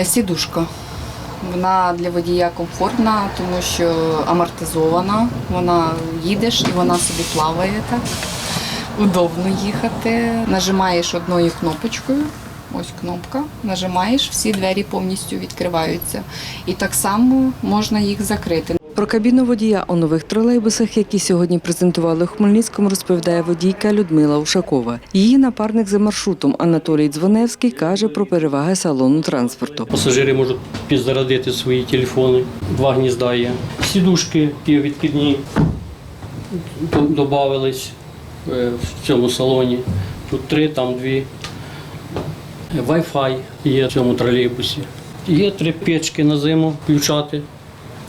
Е, Сідушка. Вона для водія комфортна, тому що амортизована. Вона їдеш і вона собі плаває так. Удобно їхати. Нажимаєш одною кнопочкою. Ось кнопка. Нажимаєш, всі двері повністю відкриваються. І так само можна їх закрити. Про кабіну водія у нових тролейбусах, які сьогодні презентували у Хмельницькому, розповідає водійка Людмила Ушакова. Її напарник за маршрутом Анатолій Дзвоневський каже про переваги салону транспорту. Пасажири можуть підзарядити свої телефони. Два гнізда є. Сідушки є відкидні додавались в цьому салоні. Тут три, там дві. Wi-Fi є в цьому тролейбусі. Є три печки на зиму включати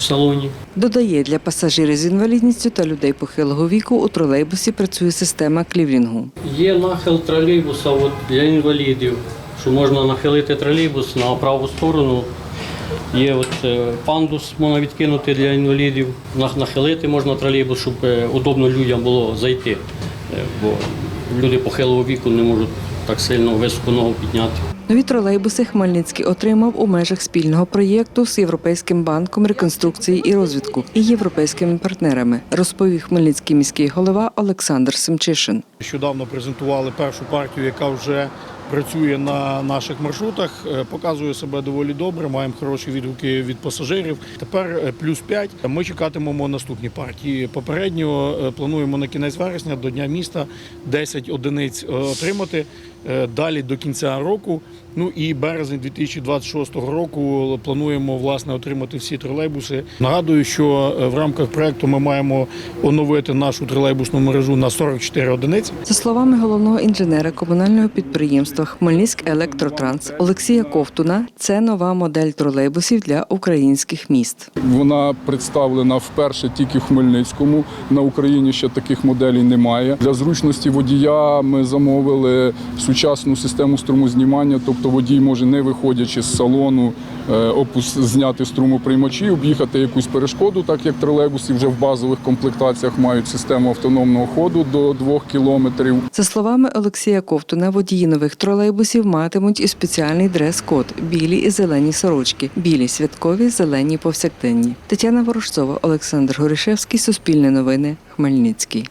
в салоні. Додає, для пасажирів з інвалідністю та людей похилого віку у тролейбусі працює система кліврінгу. Є нахил тролейбуса от, для інвалідів, що можна нахилити тролейбус на праву сторону. Є от, е, пандус, можна відкинути для інвалідів. Нах- Нахилити можна тролейбус, щоб е, удобно людям було зайти. Е, Бо люди похилого віку не можуть так сильно високо ногу підняти. Нові тролейбуси Хмельницький отримав у межах спільного проєкту з Європейським банком реконструкції і розвитку і європейськими партнерами, розповів Хмельницький міський голова Олександр Семчишин. Щодавно презентували першу партію, яка вже працює на наших маршрутах, е, показує себе доволі добре. Маємо хороші відгуки від пасажирів. Тепер е, плюс 5. Ми чекатимемо наступні партії. Попередньо е, плануємо на кінець вересня до дня міста 10 одиниць отримати. Далі до кінця року. Ну і березень 2026 року плануємо власне отримати всі тролейбуси. Нагадую, що в рамках проекту ми маємо оновити нашу тролейбусну мережу на 44 одиниці. За словами головного інженера комунального підприємства Хмельницьк Електротранс Олексія Ковтуна, це нова модель тролейбусів для українських міст. Вона представлена вперше тільки в Хмельницькому. На Україні ще таких моделей немає. Для зручності водія ми замовили сучасну систему струмознімання, тобто водій може, не виходячи з салону, опус- зняти струмоприймачі, об'їхати якусь перешкоду, так як тролейбуси вже в базових комплектаціях мають систему автономного ходу до 2 кілометрів. За словами Олексія Ковтуна, водії нових тролейбусів матимуть і спеціальний дрес-код білі і зелені сорочки, білі святкові, зелені повсякденні. Тетяна Ворожцова, Олександр Горішевський, Суспільне новини, Хмельницький.